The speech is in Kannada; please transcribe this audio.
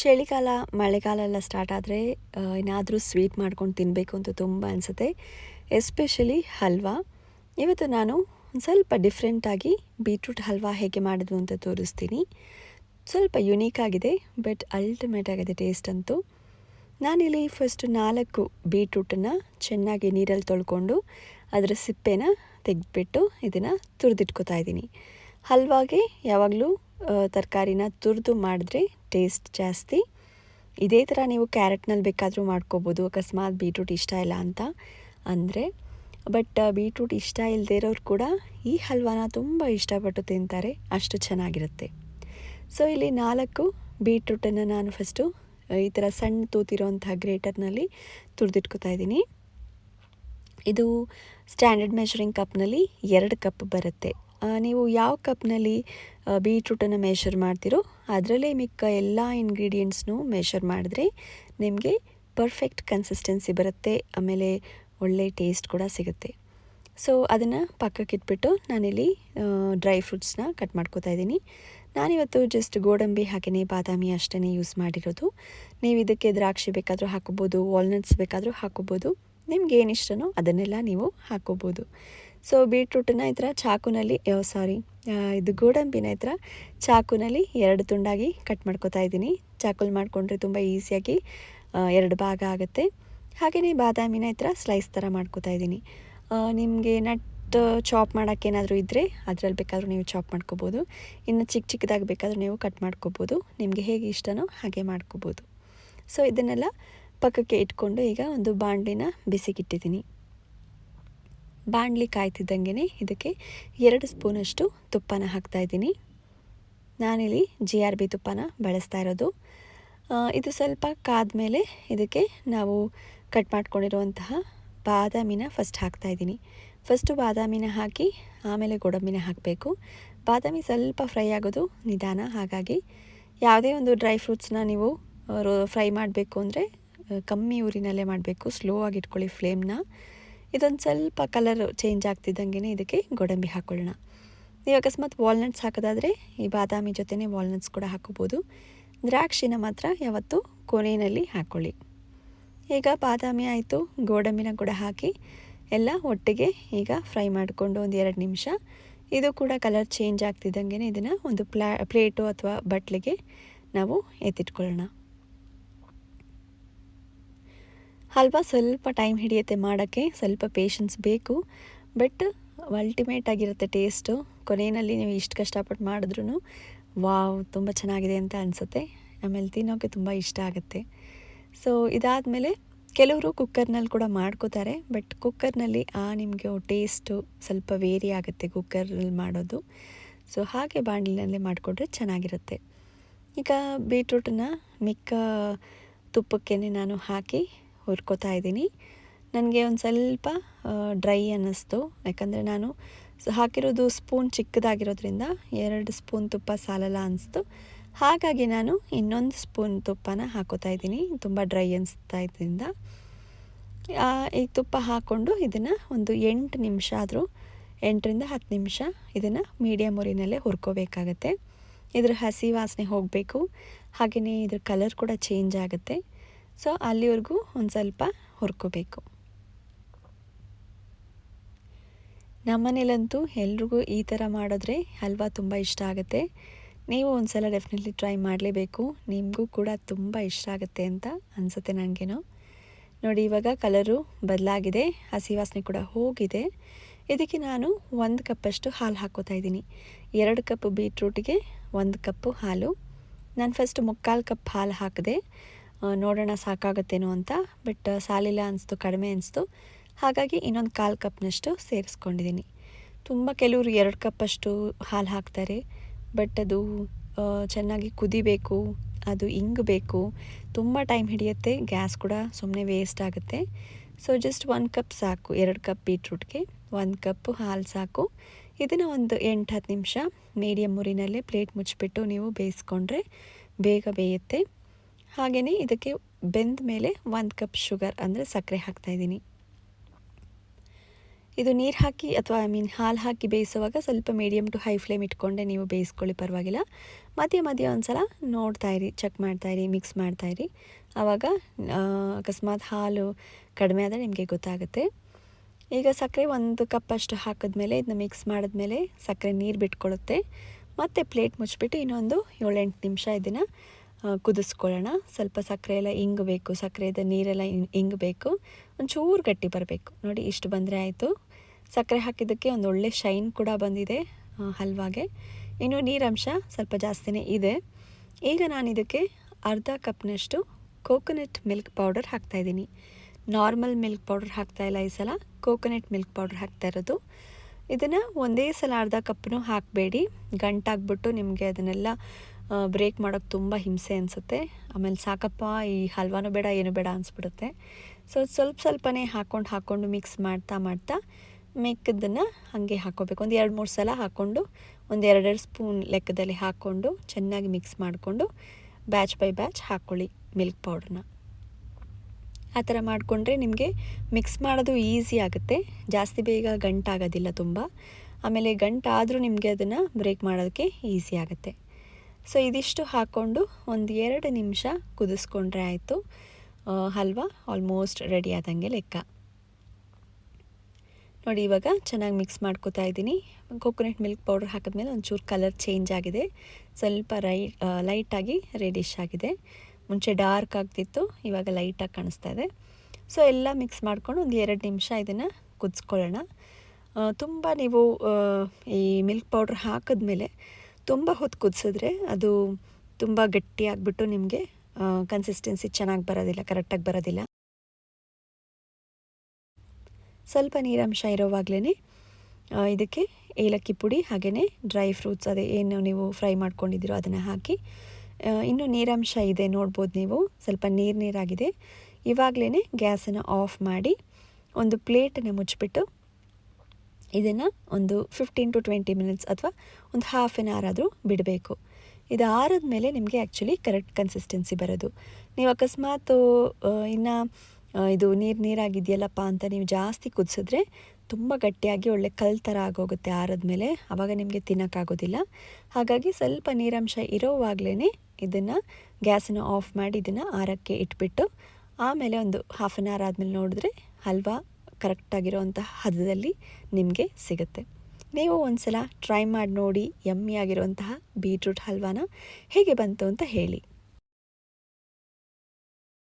ಚಳಿಗಾಲ, ಮಳೆಗಾಲ ಎಲ್ಲ ಸ್ಟಾರ್ಟ್ ಆದರೆ ಏನಾದರೂ ಸ್ವೀಟ್ ಮಾಡ್ಕೊಂಡು ತಿನ್ನಬೇಕು ಅಂತ ತುಂಬ ಅನಿಸುತ್ತೆ. ಎಸ್ಪೆಷಲಿ ಹಲ್ವಾ. ಇವತ್ತು ನಾನು ಒಂದು ಸ್ವಲ್ಪ ಡಿಫ್ರೆಂಟಾಗಿ ಬೀಟ್ರೂಟ್ ಹಲ್ವಾ ಹೇಗೆ ಮಾಡೋದು ಅಂತ ತೋರಿಸ್ತೀನಿ. ಸ್ವಲ್ಪ ಯುನೀಕ್ ಆಗಿದೆ ಬಟ್ ಅಲ್ಟಿಮೇಟ್ ಆಗಿದೆ ಟೇಸ್ಟ್ ಅಂತೂ. ನಾನಿಲ್ಲಿ ಫಸ್ಟ್ ನಾಲ್ಕು ಬೀಟ್ರೂಟನ್ನು ಚೆನ್ನಾಗಿ ನೀರಲ್ಲಿ ತೊಳ್ಕೊಂಡು, ಅದರ ಸಿಪ್ಪೆನ ತೆಗೆದ್ಬಿಟ್ಟು ಇದನ್ನು ತುರಿದಿಟ್ಕೋತಾ ಇದ್ದೀನಿ. ಹಲ್ವಾಗೆ ಯಾವಾಗಲೂ ತರಕಾರಿನ ತುರಿದು ಮಾಡಿದ್ರೆ ಟೇಸ್ಟ್ ಜಾಸ್ತಿ. ಇದೇ ಥರ ನೀವು ಕ್ಯಾರೆಟ್ನಲ್ಲಿ ಬೇಕಾದರೂ ಮಾಡ್ಕೋಬೋದು. ಅಕಸ್ಮಾತ್ ಬೀಟ್ರೂಟ್ ಇಷ್ಟ ಇಲ್ಲ ಅಂತ ಅಂದರೆ. ಬಟ್ ಬೀಟ್ರೂಟ್ ಇಷ್ಟ ಇಲ್ಲದೆ ಇರೋರು ಕೂಡ ಈ ಹಲ್ವಾನ ತುಂಬ ಇಷ್ಟಪಟ್ಟು ತಿಂತಾರೆ. ಅಷ್ಟು ಚೆನ್ನಾಗಿರುತ್ತೆ. ಸೊ ಇಲ್ಲಿ ನಾಲ್ಕು ಬೀಟ್ರೂಟನ್ನು ನಾನು ಫಸ್ಟು ಈ ಥರ ಸಣ್ಣ ತೂತಿರೋವಂಥ ಗ್ರೇಟರ್ನಲ್ಲಿ ತುರಿದಿಟ್ಕೋತಾ ಇದ್ದೀನಿ. ಇದು ಸ್ಟ್ಯಾಂಡರ್ಡ್ ಮೆಷರಿಂಗ್ ಕಪ್ನಲ್ಲಿ ಎರಡು ಕಪ್ ಬರುತ್ತೆ. ನೀವು ಯಾವ ಕಪ್ನಲ್ಲಿ ಬೀಟ್ರೂಟನ್ನು ಮೆಷರ್ ಮಾಡ್ತೀರೋ ಅದರಲ್ಲೇ ಮಿಕ್ಕ ಎಲ್ಲ ಇಂಗ್ರೀಡಿಯೆಂಟ್ಸ್ನು ಮೆಷರ್ ಮಾಡಿದ್ರೆ ನಿಮಗೆ ಪರ್ಫೆಕ್ಟ್ ಕನ್ಸಿಸ್ಟೆನ್ಸಿ ಬರುತ್ತೆ, ಆಮೇಲೆ ಒಳ್ಳೆ ಟೇಸ್ಟ್ ಕೂಡ ಸಿಗುತ್ತೆ. ಸೊ ಅದನ್ನು ಪಕ್ಕಕ್ಕಿಟ್ಬಿಟ್ಟು ನಾನಿಲ್ಲಿ ಡ್ರೈ ಫ್ರೂಟ್ಸ್ನ ಕಟ್ ಮಾಡ್ಕೋತಾ ಇದ್ದೀನಿ. ನಾನಿವತ್ತು ಜಸ್ಟ್ ಗೋಡಂಬಿ ಹಾಗೆಯೇ ಬಾದಾಮಿ ಅಷ್ಟೇ ಯೂಸ್ ಮಾಡಿರೋದು. ನೀವು ಇದಕ್ಕೆ ದ್ರಾಕ್ಷಿ ಬೇಕಾದರೂ ಹಾಕೋಬೋದು ವಾಲ್ನಟ್ಸ್ ಬೇಕಾದರೂ ಹಾಕೋಬೋದು ನಿಮ್ಗೆ ಏನು ಇಷ್ಟನೋ ಅದನ್ನೆಲ್ಲ ನೀವು ಹಾಕೋಬೋದು ಸೊ ಬೀಟ್ರೂಟನ್ನ ಈ ಥರ ಚಾಕುನಲ್ಲಿ ಸಾರಿ ಇದು ಗೋಡಂಬಿನ ಈ ಥರ ಚಾಕುನಲ್ಲಿ ಎರಡು ತುಂಡಾಗಿ ಕಟ್ ಮಾಡ್ಕೋತಾ ಇದ್ದೀನಿ. ಚಾಕುಲ್ ಮಾಡಿಕೊಂಡ್ರೆ ತುಂಬ ಈಸಿಯಾಗಿ ಎರಡು ಭಾಗ ಆಗುತ್ತೆ. ಹಾಗೆಯೇ ಬಾದಾಮಿನ ಈ ಥರ ಸ್ಲೈಸ್ ಥರ ಮಾಡ್ಕೋತಾ ಇದ್ದೀನಿ. ನಿಮಗೆ ನಟ್ ಚಾಪ್ ಮಾಡೋಕ್ಕೇನಾದರೂ ಇದ್ದರೆ ಅದರಲ್ಲಿ ಬೇಕಾದರೂ ನೀವು ಚಾಪ್ ಮಾಡ್ಕೋಬೋದು. ಇನ್ನು ಚಿಕ್ಕ ಚಿಕ್ಕದಾಗಿ ಬೇಕಾದರೂ ನೀವು ಕಟ್ ಮಾಡ್ಕೋಬೋದು. ನಿಮಗೆ ಹೇಗೆ ಇಷ್ಟನೋ ಹಾಗೆ ಮಾಡ್ಕೋಬೋದು. ಸೊ ಇದನ್ನೆಲ್ಲ ಪಕ್ಕಕ್ಕೆ ಇಟ್ಕೊಂಡು ಈಗ ಒಂದು ಬಾಣಲಿನ ಬಿಸಿಗಿಟ್ಟಿದ್ದೀನಿ. ಬಾಣಲಿ ಕಾಯ್ತಿದ್ದಂಗೆ ಇದಕ್ಕೆ ಎರಡು ಸ್ಪೂನಷ್ಟು ತುಪ್ಪನ ಹಾಕ್ತಾಯಿದ್ದೀನಿ ನಾನಿಲ್ಲಿ ಜಿ ಆರ್ ಬಿ ತುಪ್ಪನ ಬಳಸ್ತಾ ಇರೋದು. ಇದು ಸ್ವಲ್ಪ ಕಾದ್ಮೇಲೆ ಇದಕ್ಕೆ ನಾವು ಕಟ್ ಮಾಡ್ಕೊಂಡಿರುವಂತಹ ಬಾದಾಮಿನ ಫಸ್ಟ್ ಹಾಕ್ತಾಯಿದ್ದೀನಿ ಫಸ್ಟು ಬಾದಾಮಿನ ಹಾಕಿ ಆಮೇಲೆ ಗೋಡಂಬಿನ ಹಾಕಬೇಕು. ಬಾದಾಮಿ ಸ್ವಲ್ಪ ಫ್ರೈ ಆಗೋದು ನಿಧಾನ. ಹಾಗಾಗಿ ಯಾವುದೇ ಒಂದು ಡ್ರೈ ಫ್ರೂಟ್ಸ್ನ ನೀವು ಫ್ರೈ ಮಾಡಬೇಕು ಅಂದರೆ ಕಮ್ಮಿ ಊರಿನಲ್ಲೇ ಮಾಡಬೇಕು. ಸ್ಲೋ ಆಗಿ ಇಟ್ಕೊಳ್ಳಿ ಫ್ಲೇಮ್ನ. ಇದೊಂದು ಸ್ವಲ್ಪ ಕಲರ್ ಚೇಂಜ್ ಆಗ್ತಿದ್ದಂಗೆ ಇದಕ್ಕೆ ಗೋಡಂಬಿ ಹಾಕ್ಕೊಳ್ಳೋಣ ನೀವು ಅಕಸ್ಮಾತ್ ವಾಲ್ನಟ್ಸ್ ಹಾಕೋದಾದರೆ ಈ ಬಾದಾಮಿ ಜೊತೆನೇ ವಾಲ್ನಟ್ಸ್ ಕೂಡ ಹಾಕೋಬೋದು ದ್ರಾಕ್ಷಿನ ಮಾತ್ರ ಯಾವತ್ತೂ ಕೊನೆಯಲ್ಲಿ ಹಾಕ್ಕೊಳ್ಳಿ ಈಗ ಬಾದಾಮಿ ಆಯಿತು, ಗೋಡಂಬಿನ ಕೂಡ ಹಾಕಿ ಎಲ್ಲ ಒಟ್ಟಿಗೆ ಈಗ ಫ್ರೈ ಮಾಡಿಕೊಂಡು ಒಂದು ಎರಡು ನಿಮಿಷ. ಇದು ಕೂಡ ಕಲರ್ ಚೇಂಜ್ ಆಗ್ತಿದ್ದಂಗೆ ಇದನ್ನು ಒಂದು ಪ್ಲಾ ಪ್ಲೇಟು ಅಥವಾ ಬಟ್ಲಿಗೆ ನಾವು ಎತ್ತಿಟ್ಕೊಳ್ಳೋಣ. ಹಲ್ವಾ ಸ್ವಲ್ಪ ಟೈಮ್ ಹಿಡಿಯುತ್ತೆ ಮಾಡೋಕ್ಕೆ, ಸ್ವಲ್ಪ ಪೇಷನ್ಸ್ ಬೇಕು. ಬಟ್ ಅಲ್ಟಿಮೇಟ್ ಆಗಿರುತ್ತೆ ಟೇಸ್ಟು ಕೊನೆಯಲ್ಲಿ ನೀವು ಇಷ್ಟು ಕಷ್ಟಪಟ್ಟು ಮಾಡಿದ್ರೂ ವಾವ್, ತುಂಬ ಚೆನ್ನಾಗಿದೆ ಅಂತ ಅನಿಸುತ್ತೆ. ಆಮೇಲೆ ತಿನ್ನೋಕ್ಕೆ ತುಂಬ ಇಷ್ಟ ಆಗುತ್ತೆ. ಸೊ ಇದಾದಮೇಲೆ ಕೆಲವರು ಕುಕ್ಕರ್ನಲ್ಲಿ ಕೂಡ ಮಾಡ್ಕೋತಾರೆ. ಬಟ್ ಕುಕ್ಕರ್ನಲ್ಲಿ ಆ ನಿಮಗೆ ಟೇಸ್ಟು ಸ್ವಲ್ಪ ವೇರಿ ಆಗುತ್ತೆ ಕುಕ್ಕರಲ್ಲಿ ಮಾಡೋದು. ಸೊ ಹಾಗೆ ಬಾಣಲಿನಲ್ಲೇ ಮಾಡಿಕೊಂಡ್ರೆ ಚೆನ್ನಾಗಿರುತ್ತೆ. ಈಗ ಬೀಟ್ರೂಟನ್ನ ಮಿಕ್ಕ ತುಪ್ಪಕ್ಕೆ ನಾನು ಹಾಕಿ ಹುರ್ಕೋತಾ ಇದ್ದೀನಿ. ನನಗೆ ಒಂದು ಸ್ವಲ್ಪ ಡ್ರೈ ಅನ್ನಿಸ್ತು. ಯಾಕಂದರೆ ನಾನು ಹಾಕಿರೋದು ಸ್ಪೂನ್ ಚಿಕ್ಕದಾಗಿರೋದ್ರಿಂದ ಎರಡು ಸ್ಪೂನ್ ತುಪ್ಪ ಸಾಲಲ್ಲ ಅನಿಸ್ತು. ಹಾಗಾಗಿ ನಾನು ಇನ್ನೊಂದು ಸ್ಪೂನ್ ತುಪ್ಪನ ಹಾಕೋತಾ ಇದ್ದೀನಿ. ತುಂಬ ಡ್ರೈ ಅನಿಸ್ತಾ ಇದ್ದರಿಂದ ಈ ತುಪ್ಪ ಹಾಕ್ಕೊಂಡು ಇದನ್ನು ಒಂದು ಎಂಟು ನಿಮಿಷ ಆದರೂ, ಎಂಟರಿಂದ ಹತ್ತು ನಿಮಿಷ ಇದನ್ನು ಮೀಡಿಯಮ್ ಉರಿನಲ್ಲೇ ಹುರ್ಕೋಬೇಕಾಗತ್ತೆ. ಇದ್ರ ಹಸಿ ವಾಸನೆ ಹೋಗಬೇಕು. ಹಾಗೆಯೇ ಇದ್ರ ಕಲರ್ ಕೂಡ ಚೇಂಜ್ ಆಗುತ್ತೆ. ಸೊ ಅಲ್ಲಿವರೆಗೂ ಒಂದು ಸ್ವಲ್ಪ ಹುರ್ಕೋಬೇಕು. ನಮ್ಮನೇಲಂತೂ ಎಲ್ರಿಗೂ ಈ ಥರ ಮಾಡಿದ್ರೆ ಹಲ್ವಾ ತುಂಬ ಇಷ್ಟ ಆಗುತ್ತೆ. ನೀವು ಒಂದು ಸಲ ಡೆಫಿನೆಟ್ಲಿ ಟ್ರೈ ಮಾಡಲೇಬೇಕು. ನಿಮಗೂ ಕೂಡ ತುಂಬ ಇಷ್ಟ ಆಗುತ್ತೆ ಅಂತ ಅನಿಸುತ್ತೆ ನನಗೇನೋ. ನೋಡಿ, ಇವಾಗ ಕಲರು ಬದಲಾಗಿದೆ. ಹಸಿ ವಾಸನೆ ಕೂಡ ಹೋಗಿದೆ. ಇದಕ್ಕೆ ನಾನು ಒಂದು ಕಪ್ಪಷ್ಟು ಹಾಲು ಹಾಕೋತಾ ಇದ್ದೀನಿ. ಎರಡು ಕಪ್ ಬೀಟ್ರೂಟಿಗೆ ಒಂದು ಕಪ್ಪು ಹಾಲು. ನಾನು ಫಸ್ಟ್ ಮುಕ್ಕಾಲು ಕಪ್ ಹಾಲು ಹಾಕಿದೆ ನೋಡೋಣ ಸಾಕಾಗತ್ತೇನೋ ಅಂತ, ಬಟ್ ಸಾಲಿಲ್ಲ ಅನಿಸ್ತು, ಕಡಿಮೆ ಅನಿಸ್ತು. ಹಾಗಾಗಿ ಇನ್ನೊಂದು ಕಾಲು ಕಪ್ನಷ್ಟು ಸೇರಿಸ್ಕೊಂಡಿದ್ದೀನಿ ತುಂಬ ಕೆಲವರು ಎರಡು ಕಪ್ಪಷ್ಟು ಹಾಲು ಹಾಕ್ತಾರೆ, ಬಟ್ ಅದು ಚೆನ್ನಾಗಿ ಕುದಿಬೇಕು, ಅದು ಇಂಗಬೇಕು ತುಂಬ ಟೈಮ್ ಹಿಡಿಯುತ್ತೆ, ಗ್ಯಾಸ್ ಕೂಡ ಸುಮ್ಮನೆ ವೇಸ್ಟ್ ಆಗುತ್ತೆ. ಸೊ, ಜಸ್ಟ್ ಒಂದು ಕಪ್ ಸಾಕು, ಎರಡು ಕಪ್ ಬೀಟ್ರೂಟ್ಗೆ, ಒಂದು ಕಪ್ ಹಾಲು ಸಾಕು. ಇದನ್ನು ಒಂದು ಎಂಟು ಹತ್ತು ನಿಮಿಷ ಮೀಡಿಯಮ್ ಮುರಿನಲ್ಲೇ ಪ್ಲೇಟ್ ಮುಚ್ಚಿಬಿಟ್ಟು ನೀವು ಬೇಯಿಸ್ಕೊಂಡ್ರೆ ಬೇಗ ಬೇಯುತ್ತೆ. ಹಾಗೆಯೇ ಇದಕ್ಕೆ ಬೆಂದ ಮೇಲೆ ಒಂದು ಕಪ್ ಶುಗರ್ ಅಂದರೆ ಸಕ್ಕರೆ ಹಾಕ್ತಾಯಿದ್ದೀನಿ ಇದು ನೀರು ಹಾಕಿ ಅಥವಾ, ಐ ಮೀನ್ ಹಾಲು ಹಾಕಿ ಬೇಯಿಸುವಾಗ ಸ್ವಲ್ಪ ಮೀಡಿಯಮ್ ಟು ಹೈ ಫ್ಲೇಮ್ ಇಟ್ಕೊಂಡೆ ನೀವು ಬೇಯಿಸ್ಕೊಳ್ಳಿ ಪರವಾಗಿಲ್ಲ. ಮಧ್ಯೆ ಮಧ್ಯೆ ಒಂದು ಸಲ ನೋಡ್ತಾಯಿರಿ ಚೆಕ್ ಮಾಡ್ತಾಯಿರಿ ಮಿಕ್ಸ್ ಮಾಡ್ತಾಯಿರಿ ಆವಾಗ ಅಕಸ್ಮಾತ್ ಹಾಲು ಕಡಿಮೆ ಆದರೆ ನಿಮಗೆ ಗೊತ್ತಾಗುತ್ತೆ. ಈಗ ಸಕ್ಕರೆ ಒಂದು ಕಪ್ಪಷ್ಟು ಹಾಕಿದ್ಮೇಲೆ ಇದನ್ನ ಮಿಕ್ಸ್ ಮಾಡಿದ್ಮೇಲೆ ಸಕ್ಕರೆ ನೀರು ಬಿಟ್ಕೊಳ್ಳುತ್ತೆ ಮತ್ತು ಪ್ಲೇಟ್ ಮುಚ್ಚಿಬಿಟ್ಟು ಇನ್ನೊಂದು ಏಳೆಂಟು ನಿಮಿಷ ಇದನ್ನು ಕುದಿಸ್ಕೊಳ್ಳೋಣ. ಸ್ವಲ್ಪ ಸಕ್ಕರೆ ಎಲ್ಲ ಇಂಗಬೇಕು ಸಕ್ಕರೆದ ನೀರೆಲ್ಲ ಇಂಗಬೇಕು ಒಂಚೂರು ಗಟ್ಟಿ ಬರಬೇಕು. ನೋಡಿ ಇಷ್ಟು ಬಂದರೆ ಆಯಿತು. ಸಕ್ಕರೆ ಹಾಕಿದ್ದಕ್ಕೆ ಒಂದು ಒಳ್ಳೆ ಶೈನ್ ಕೂಡ ಬಂದಿದೆ ಹಲ್ವಾಗೆ. ಇನ್ನು ನೀರಂಶ ಸ್ವಲ್ಪ ಜಾಸ್ತಿನೇ ಇದೆ. ಈಗ ನಾನು ಇದಕ್ಕೆ ಅರ್ಧ ಕಪ್ನಷ್ಟು ಕೋಕೋನಟ್ ಮಿಲ್ಕ್ ಪೌಡರ್ ಹಾಕ್ತಾಯಿದ್ದೀನಿ ನಾರ್ಮಲ್ ಮಿಲ್ಕ್ ಪೌಡರ್ ಹಾಕ್ತಾಯಿಲ್ಲ ಈ ಸಲ. ಕೋಕೋನಟ್ ಮಿಲ್ಕ್ ಪೌಡರ್ ಹಾಕ್ತಾ ಇರೋದು. ಇದನ್ನು ಒಂದೇ ಸಲ ಅರ್ಧ ಕಪ್ಪನ್ನು ಹಾಕಬೇಡಿ. ಗಂಟಾಗ್ಬಿಟ್ಟು ನಿಮಗೆ ಅದನ್ನೆಲ್ಲ ಬ್ರೇಕ್ ಮಾಡೋಕ್ಕೆ ತುಂಬ ಹಿಂಸೆ ಅನಿಸುತ್ತೆ. ಆಮೇಲೆ ಸಾಕಪ್ಪ, ಈ ಹಲ್ವಾನೂ ಬೇಡ, ಏನು ಬೇಡ ಅನಿಸ್ಬಿಡುತ್ತೆ. ಸೊ, ಸ್ವಲ್ಪ ಸ್ವಲ್ಪನೇ ಹಾಕ್ಕೊಂಡು ಹಾಕ್ಕೊಂಡು ಮಿಕ್ಸ್ ಮಾಡ್ತಾ ಮಾಡ್ತಾ ಮಿಕ್ಕದನ್ನು ಹಾಗೆ ಹಾಕ್ಕೋಬೇಕು ಒಂದು ಎರಡು ಮೂರು ಸಲ ಹಾಕ್ಕೊಂಡು ಒಂದು ಎರಡೆರಡು ಸ್ಪೂನ್ ಲೆಕ್ಕದಲ್ಲಿ ಹಾಕ್ಕೊಂಡು ಚೆನ್ನಾಗಿ ಮಿಕ್ಸ್ ಮಾಡಿಕೊಂಡು, ಬ್ಯಾಚ್ ಬೈ ಬ್ಯಾಚ್ ಹಾಕ್ಕೊಳ್ಳಿ ಮಿಲ್ಕ್ ಪೌಡ್ರನ್ನ ಆ ಥರ ಮಾಡಿಕೊಂಡ್ರೆ ನಿಮಗೆ ಮಿಕ್ಸ್ ಮಾಡೋದು ಈಸಿ ಆಗುತ್ತೆ. ಜಾಸ್ತಿ ಬೇಗ ಗಂಟಾಗೋದಿಲ್ಲ ತುಂಬ. ಆಮೇಲೆ ಗಂಟಾದರೂ ನಿಮಗೆ ಅದನ್ನು ಬ್ರೇಕ್ ಮಾಡೋದಕ್ಕೆ ಈಸಿ ಆಗುತ್ತೆ. ಸೊ ಇದಿಷ್ಟು ಹಾಕ್ಕೊಂಡು ಒಂದು ಎರಡು ನಿಮಿಷ ಕುದಿಸ್ಕೊಂಡ್ರೆ ಆಯಿತು. ಹಲ್ವಾ ಆಲ್ಮೋಸ್ಟ್ ರೆಡಿ ಆದಂಗೆ ಲೆಕ್ಕ. ನೋಡಿ, ಇವಾಗ ಚೆನ್ನಾಗಿ ಮಿಕ್ಸ್ ಮಾಡ್ಕೋತಾ ಇದ್ದೀನಿ. ಕೋಕೋನಟ್ ಮಿಲ್ಕ್ ಪೌಡರ್ ಹಾಕಿದ್ಮೇಲೆ ಒಂಚೂರು ಕಲರ್ ಚೇಂಜ್ ಆಗಿದೆ. ಸ್ವಲ್ಪ ರೈ ಲೈಟಾಗಿ ರೆಡಿಶ್ ಆಗಿದೆ. ಮುಂಚೆ ಡಾರ್ಕ್ ಆಗ್ತಿತ್ತು, ಇವಾಗ ಲೈಟಾಗಿ ಕಾಣಿಸ್ತಾ ಇದೆ. ಸೊ ಎಲ್ಲ ಮಿಕ್ಸ್ ಮಾಡ್ಕೊಂಡು ಒಂದು ಎರಡು ನಿಮಿಷ ಇದನ್ನು ಕುದಿಸ್ಕೊಳ್ಳೋಣ. ತುಂಬ ನೀವು ಈ ಮಿಲ್ಕ್ ಪೌಡ್ರ್ ಹಾಕಿದ್ಮೇಲೆ ತುಂಬ ಹೊತ್ತು ಕುದಿಸಿದ್ರೆ ಅದು ತುಂಬ ಗಟ್ಟಿ ಆಗಿಬಿಟ್ಟು ನಿಮಗೆ ಕನ್ಸಿಸ್ಟೆನ್ಸಿ ಚೆನ್ನಾಗಿ ಬರೋದಿಲ್ಲ ಕರೆಕ್ಟಾಗಿ ಬರೋದಿಲ್ಲ. ಸ್ವಲ್ಪ ನೀರಂಶ ಇರೋವಾಗಲೇ ಇದಕ್ಕೆ ಏಲಕ್ಕಿ ಪುಡಿ ಹಾಗೆಯೇ ಡ್ರೈ ಫ್ರೂಟ್ಸ್ ಅದೇ ಏನು ನೀವು ಫ್ರೈ ಮಾಡ್ಕೊಂಡಿದ್ದೀರೋ ಅದನ್ನು ಹಾಕಿ ಇನ್ನೂ ನೀರಂಶ ಇದೆ ನೋಡ್ಬೋದು ನೀವು, ಸ್ವಲ್ಪ ನೀರು ನೀರಾಗಿದೆ. ಇವಾಗಲೇ ಗ್ಯಾಸನ್ನು ಆಫ್ ಮಾಡಿ ಒಂದು ಪ್ಲೇಟನ್ನು ಮುಚ್ಚಿಬಿಟ್ಟು ಇದನ್ನು ಒಂದು ಫಿಫ್ಟೀನ್ ಟು ಟ್ವೆಂಟಿ ಮಿನಿಟ್ಸ್ ಅಥವಾ ಒಂದು ಹಾಫ್ ಆನ್ ಅವರ್ ಆದರೂ ಬಿಡಬೇಕು. ಇದು ಆರಿದ ಮೇಲೆ ನಿಮಗೆ ಆ್ಯಕ್ಚುಲಿ ಕರೆಕ್ಟ್ ಕನ್ಸಿಸ್ಟೆನ್ಸಿ ಬರೋದು. ನೀವು ಅಕಸ್ಮಾತ್ ಇನ್ನು ಇದು ನೀರು ನೀರಾಗಿದೆಯಲ್ಲಪ್ಪ ಅಂತ ನೀವು ಜಾಸ್ತಿ ಕುದಿಸಿದ್ರೆ ತುಂಬ ಗಟ್ಟಿಯಾಗಿ ಒಳ್ಳೆ ಕಲ್ ಥರ ಆಗೋಗುತ್ತೆ ಆರಿದ್ಮೇಲೆ ಆವಾಗ ನಿಮಗೆ ತಿನ್ನೋಕ್ಕಾಗೋದಿಲ್ಲ. ಹಾಗಾಗಿ ಸ್ವಲ್ಪ ನೀರಂಶ ಇರೋವಾಗಲೇ ಇದನ್ನು ಗ್ಯಾಸನ್ನು ಆಫ್ ಮಾಡಿ ಇದನ್ನು ಆರಕ್ಕೆ ಇಟ್ಬಿಟ್ಟು ಆಮೇಲೆ ಒಂದು ಹಾಫ್ ಆನ್ ಅವರ್ ಆದಮೇಲೆ ನೋಡಿದ್ರೆ ಹಲ್ವಾ ಕರೆಕ್ಟಾಗಿರೋವಂಥ ಹದದಲ್ಲಿ ನಿಮಗೆ ಸಿಗುತ್ತೆ. ನೀವು ಒಂದು ಸಲ ಟ್ರೈ ಮಾಡಿ ನೋಡಿ ಯಮ್ಮಿ ಆಗಿರುವಂತಹ ಬೀಟ್ರೂಟ್ ಹಲ್ವಾನ ಹೇಗೆ ಬಂತು ಅಂತ ಹೇಳಿ.